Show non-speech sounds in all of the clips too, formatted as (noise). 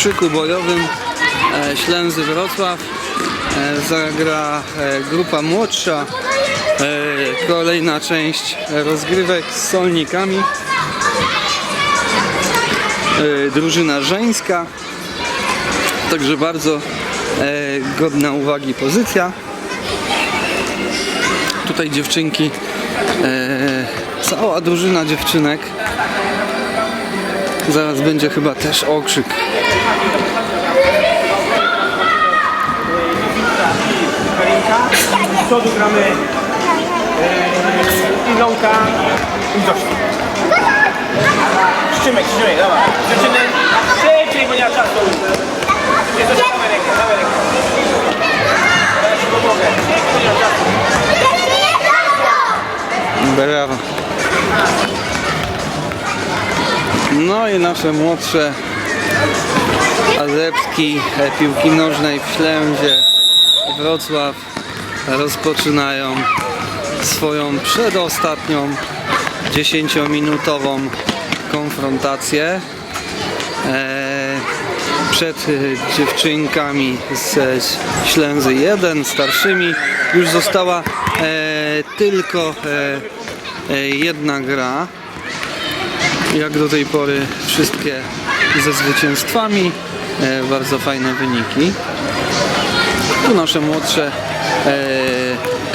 Okrzyku bojowym e, Ślęzy Wrocław e, zagra e, grupa młodsza. Kolejna część rozgrywek z solnikami. Drużyna żeńska. Także bardzo godna uwagi pozycja. Tutaj dziewczynki, cała drużyna dziewczynek. Zaraz będzie chyba też okrzyk. Z przodu gramy e, Ilonka i Zośka. Szczymek, Szczymek, dobra. Dziewczyny, szybciej, bo nie ma czasu. Nie, dawaj rękę, dawaj rękę. Brawo. No i nasze młodsze adeptki e, piłki nożnej w Ślęzie Wrocław rozpoczynają swoją przedostatnią 10-minutową konfrontację. E, przed dziewczynkami z Ślęzy 1, starszymi, już została e, tylko e, jedna gra. Jak do tej pory wszystkie ze zwycięstwami, bardzo fajne wyniki. Tu nasze młodsze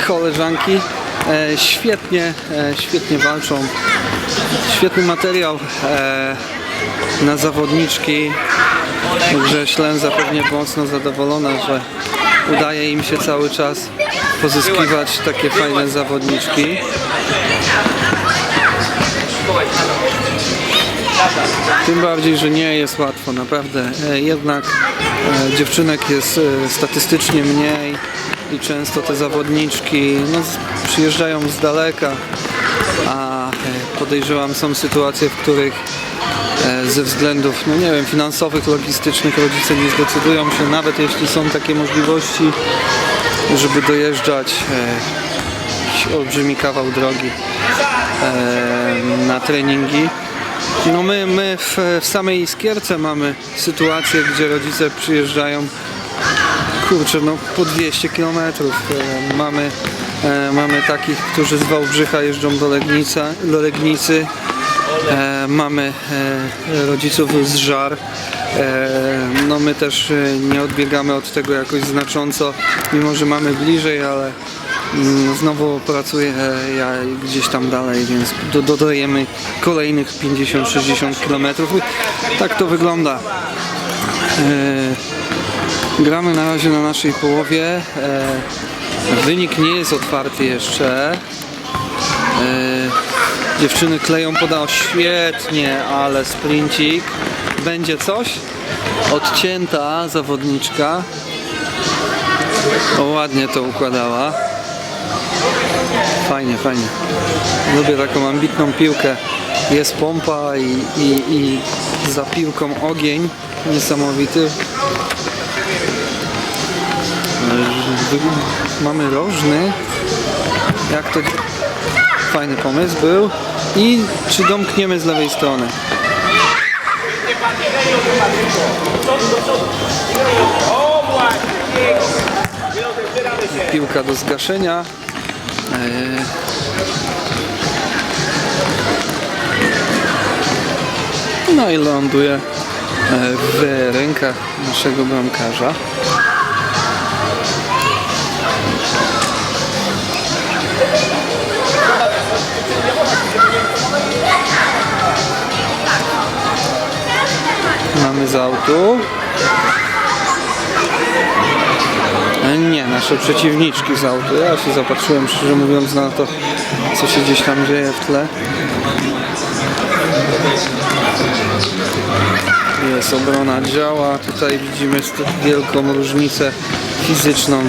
koleżanki e, świetnie, e, świetnie walczą. Świetny materiał e, na zawodniczki. Także Ślęza pewnie mocno zadowolona, że udaje im się cały czas pozyskiwać takie fajne zawodniczki. Tym bardziej, że nie jest łatwo, naprawdę. E, Jednak e, dziewczynek jest e, statystycznie mniej i często te zawodniczki no, przyjeżdżają z daleka, a e, podejrzewam są sytuacje, w których e, ze względów, no nie wiem, finansowych, logistycznych rodzice nie zdecydują się, nawet jeśli są takie możliwości, żeby dojeżdżać e, jakiś olbrzymi kawał drogi na treningi. No my, my w, w samej Iskierce mamy sytuację, gdzie rodzice przyjeżdżają kurczę, no po 200 km. Mamy, e, mamy takich, którzy z Wałbrzycha jeżdżą do, Legnica, do Legnicy. E, mamy e, rodziców z Żar. E, no my też e, nie odbiegamy od tego jakoś znacząco, mimo że mamy bliżej, ale mm, znowu pracuję e, ja gdzieś tam dalej, więc do, dodajemy kolejnych 50-60 km. Tak to wygląda. Gramy na razie na naszej połowie. E, wynik nie jest otwarty jeszcze. E, dziewczyny kleją podało świetnie, ale sprincik. Będzie coś? Odcięta zawodniczka. O, ładnie to układała. Fajnie, fajnie. Lubię taką ambitną piłkę. Jest pompa i, i, i za piłką ogień niesamowity. Mamy rożny. Jak to fajny pomysł był. I czy domkniemy z lewej strony? Piłka do zgaszenia. Eee. No i ląduje e, w rękach naszego bramkarza. Z autu. E, Nie, nasze przeciwniczki z autu. Ja się zapatrzyłem szczerze mówiąc na to, co się gdzieś tam dzieje w tle. Jest obrona działa. Tutaj widzimy wielką różnicę fizyczną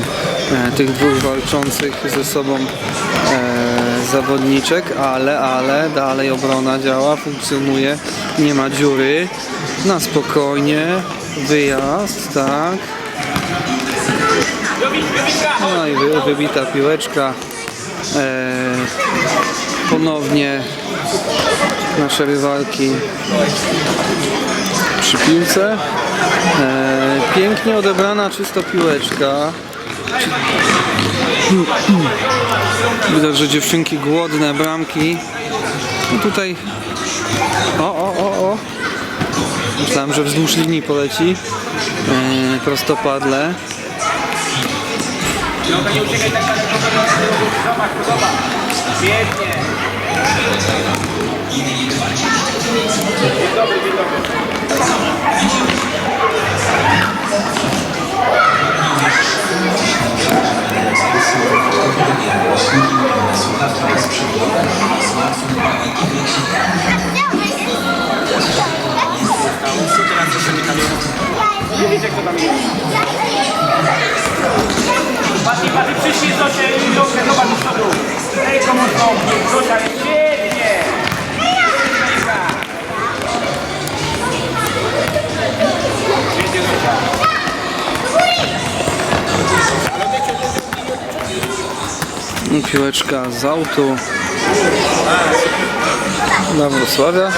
e, tych dwóch walczących ze sobą e, zawodniczek, ale, ale dalej obrona działa, funkcjonuje, nie ma dziury. Na spokojnie, wyjazd, tak. No i wy, wybita piłeczka. E, ponownie nasze rywalki przy piłce. E, pięknie odebrana czysto piłeczka. Widać, że dziewczynki głodne bramki. I tutaj. O, o, o, o. Myślałem, że wzdłuż linii poleci. E, prostopadle. Piąta, wiecie kto tam jest. Patrz, patrz, przyszli Zosia i Jolkę, zobacz do przodu. Ręką mocno, Zosia jest świetnie. Zosia. Piłeczka z autu dla Wrocławia.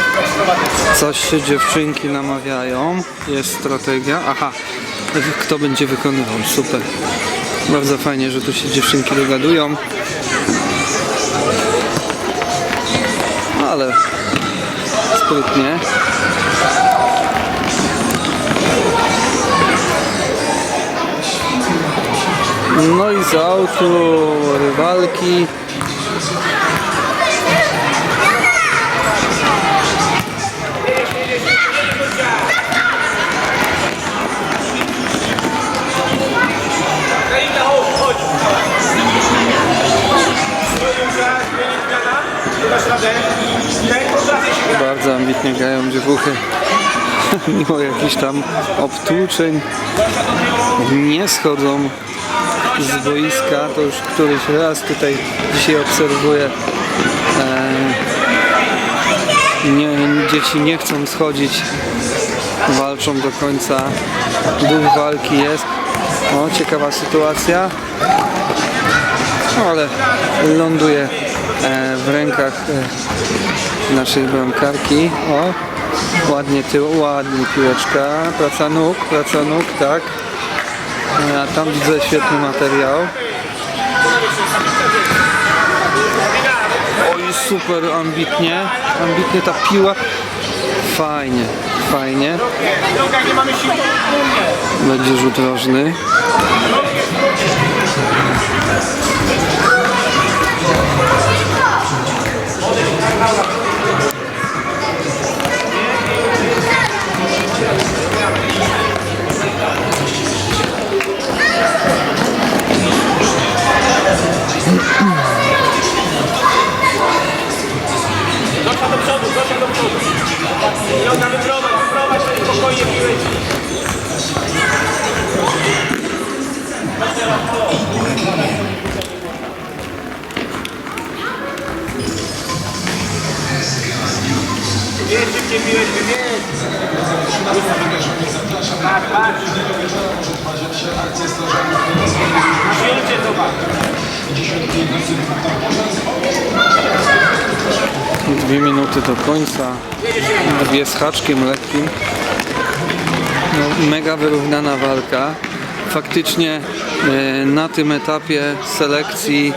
Coś się dziewczynki namawiają. Jest strategia. Aha, kto będzie wykonywał? Super. Bardzo fajnie, że tu się dziewczynki dogadują. Ale sprytnie. No i z autu rywalki. Bardzo ambitnie grają dziewuchy. (laughs) Mimo jakichś tam obtłuczeń nie schodzą z boiska. To już któryś raz tutaj dzisiaj obserwuję. E, nie, dzieci nie chcą schodzić. Walczą do końca. Duch walki jest. O, ciekawa sytuacja. Ale ląduje e, w rękach e, naszej bramkarki. O, ładnie tył, ładnie piłeczka. Praca nóg, praca nóg, tak. E, A tam widzę świetny materiał. Oj, super ambitnie. Ambitnie ta piła. Fajnie, fajnie. Będzie rzut rożny. To jest spokojnie piłeczki. Wiesz, szybciej piłeczkę, wiesz. Tak, patrz. Przyjęcie, zobacz. Dwie minuty do końca. Dwie z haczkiem lekkim. No, mega wyrównana walka. Faktycznie e, na tym etapie selekcji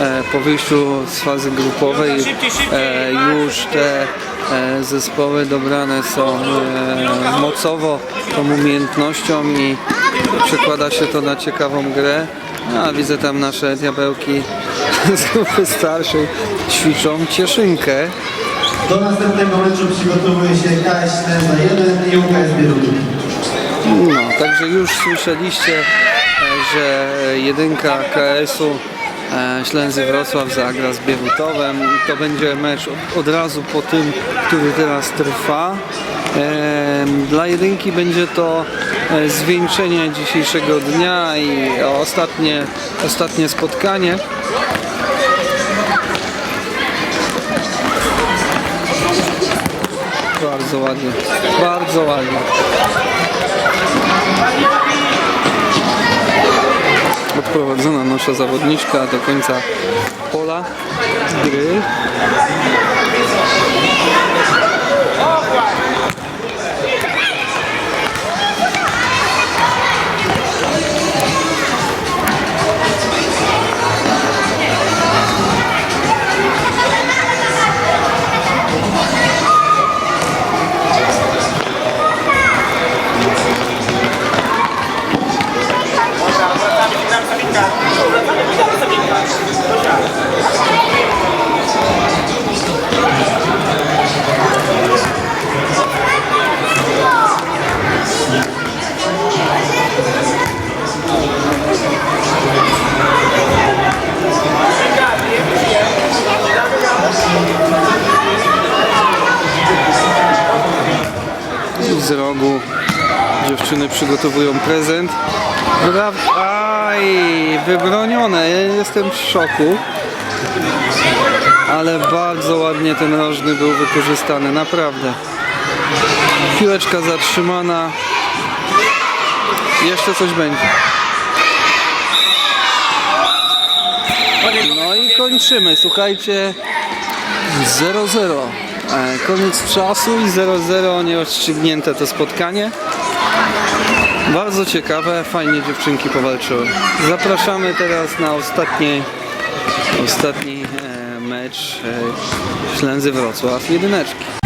e, po wyjściu z fazy grupowej e, już te zespoły dobrane są mocowo tą umiejętnością i przekłada się to na ciekawą grę. A widzę tam nasze diabełki (laughs) z grupy starszej ćwiczą cieszynkę. Do następnego meczu przygotowuje się KS Ślęza 1 i UKS Bierutin. No, także już słyszeliście, e, że jedynka KS-u e, Ślęzy Wrocław zagra z Bierutowem. To będzie mecz od- razu po tym, który teraz trwa. Dla jedynki będzie to e, zwieńczenie dzisiejszego dnia i ostatnie, ostatnie spotkanie. Bardzo ładnie, bardzo ładnie. Odprowadzona nasza zawodniczka do końca pola gry. Dziewczyny przygotowują prezent. Bra- Aj, wybronione. Ja jestem w szoku. Ale bardzo ładnie ten rożny był wykorzystany, naprawdę. Piłeczka zatrzymana. Jeszcze coś będzie. No i kończymy, słuchajcie. 0-0. E, Koniec czasu i 0-0 nierozstrzygnięte to spotkanie. Bardzo ciekawe, fajnie dziewczynki powalczyły. Zapraszamy teraz na ostatni, ostatni e, mecz e, Ślęzy Wrocław jedyneczki.